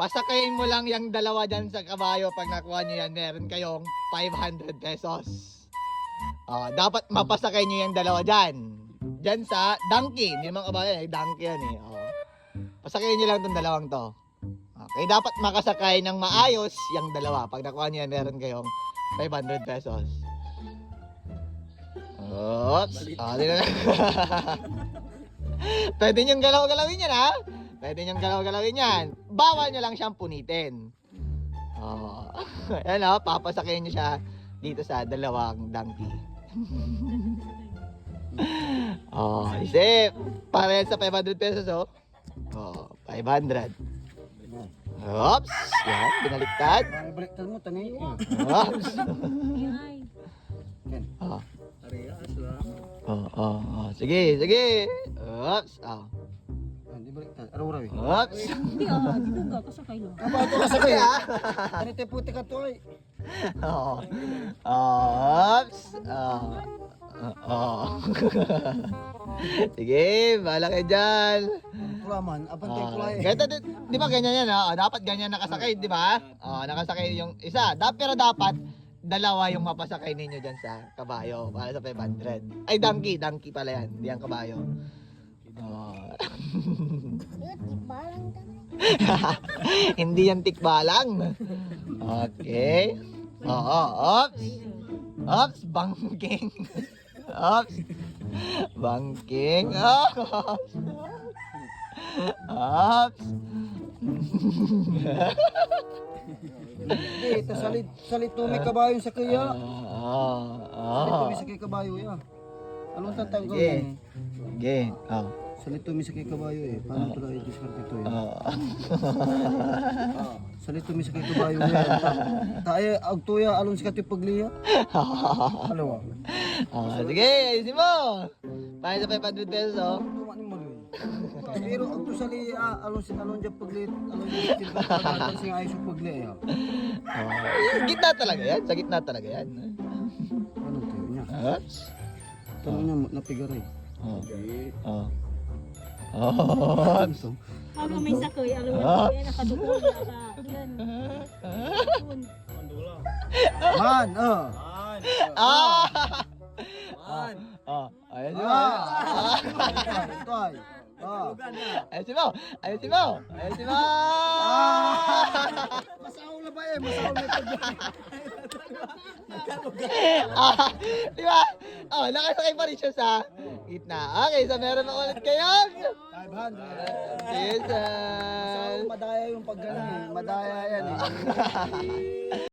Pasakayin mo lang yung dalawa dyan sa kabayo pag nakuha nyo yan, meron kayong 500 pesos. Ah, dapat mapasakay nyo yung dalawa dyan. Dyan sa donkey. Hindi naman kabayo, eh, donkey yan eh. Oh. Pasakayin nyo lang itong dalawang to. Okay, dapat makasakay ng maayos yung dalawa. Pag nakuha nyo yan, meron kayong 500 pesos. Oops. Di na. Pwede niyong galaw-galawin yan, ha? Pwede niyong galaw-galawin yan. Bawal niyo lang siyang punitin. Oh. Ayan, oh, papasakin niyo siya dito sa dalawang donkey. oh, isip. Para yan sa 500 pesos, oh. Oh, 500. Oops. Yan, binaliktad. Baliktad mo, tanay. Oops. Oh. Arias lang. Oh, oh, oh. Sige, sige. Oops. Oh. Baliktad. Araw-araw eh. Oops. Hindi ah, dito ka, kasakay lang. Apa ito kasakay ah? Ano tayo puti ka to ay? Oh. Oops. Oh. Sige, bahala kayo dyan. Kulaman, abang tayo kulay. di ba ganyan yan, ha? Oh, dapat ganyan nakasakay, di ba? Oh, nakasakay yung isa. Da, pero dapat, dalawa yung mapasakay ninyo dyan sa kabayo para sa 500. Ay, donkey. Donkey pala yan. Hindi yan kabayo. Hindi yan tikbalang. Okay. Oo, ops. Ops, banking. Ops. Banking. Ops. Ops. Hindi, ito salit, salit tumi kabayo sa kaya. Ah, Salit ah. tumi sa kaya kabayo ya. Anong tatang ko? Sige. Sige. Oh. Salit tumi sa kaya kabayo eh. Paano ito lang i-discard ito eh? Oh. Salit tumi sa kaya kabayo ya. Tayo, ag tuya, alon sa kati pagliya. Ano ah? Ah, sige, ayusin mo. Para sa 500 pesos, oh. Ni. Pero ang to sali, ah, alon sa alon dyan paglit, alon dyan alon sa ayos yung pagli ah. Ah, gitna talaga yan. Sa gitna talaga yan. Ano to niya? Oops. Tanong niya, napigar eh. Oh. Oh. Oh. Ano may sakoy, alam mo, Ah. yan, nakadukol na ka. Yan. Dukol. Man, ah! Ah! Ah, ah, ayun si Mo. Ah! Ito ay. Ah! Ayun si Mo. Ayun si Mo. Ayun si Mo. Masaw na ba eh? Masaw na ito. Ah, di ba? Oh, nakasakay pa rin siya sa gitna. Okay, so meron na ulit kayong 500. Jesus. Masaw, madaya yung paggaling eh. Madaya yan eh.